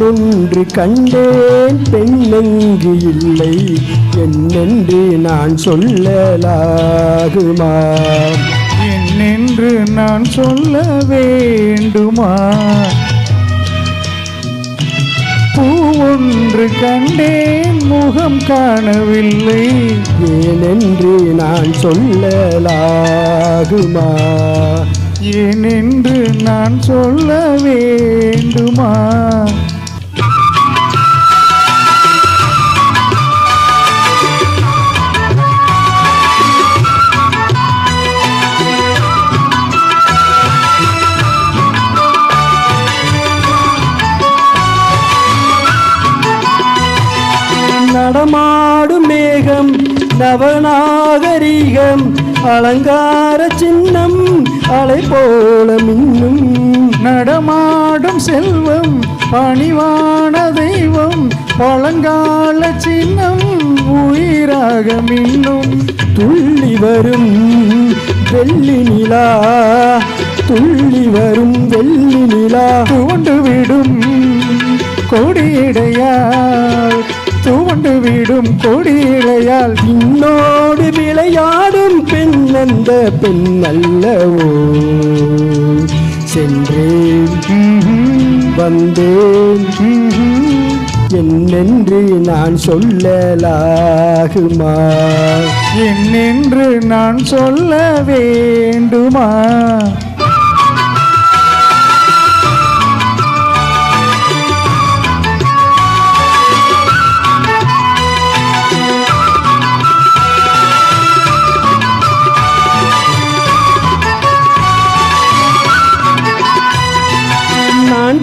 ஒன்று கண்டேன் பெண்ணெங்கு இல்லை? என்னென்று நான் சொல்லலாகுமா? என்னென்று நான் சொல்ல வேண்டுமா? பூ ஒன்று கண்டேன் முகம் காணவில்லை. ஏனென்று நான் சொல்லலாகுமா? ஏனென்று நான் சொல்ல வேண்டுமா? நடமாடும் மேகம் நவநாகரீகம் அலங்கார சின்னம் அலை போல மின்னும். நடமாடும் செல்வம் பணிவான தெய்வம் பழங்கால சின்னம் உயிராக மின்னும். துள்ளி வரும் வெள்ளி நிலா துள்ளி வரும் வெள்ளி நிலா. துவண்டு விடும் கொடியிடையால் துவண்டு விடும் கொடியிடையால் பின்னோடு விளையாடும் பெண் அந்த பெண் அல்லவோ சென்றேன். வந்தேன். என்னென்று நான் சொல்லலாகுமா? என்னென்று நான் சொல்ல வேண்டுமா?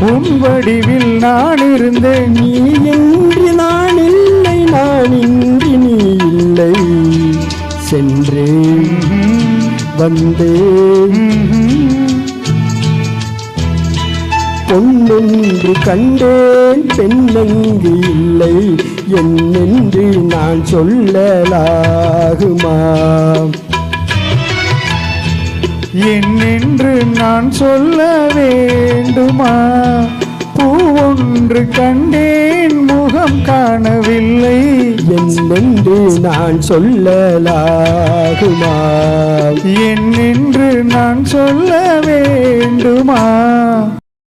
உன் வடிவில் நான் இருந்தேன். நீ இன்றி நான் இல்லை நான் இன்றி நீ இல்லை. சென்றேன் வந்தேன். பொன்னென்று கண்டேன் பெண்ணெங்கு இல்லை. என்னென்று நான் சொல்லலாகுமா? என்னென்று நான் சொல்ல வேண்டுமா? பூ ஒன்று கண்டேன் முகம் காணவில்லை. என்னென்று நான் சொல்லலாகுமா? என்னென்று நான் சொல்ல வேண்டுமா?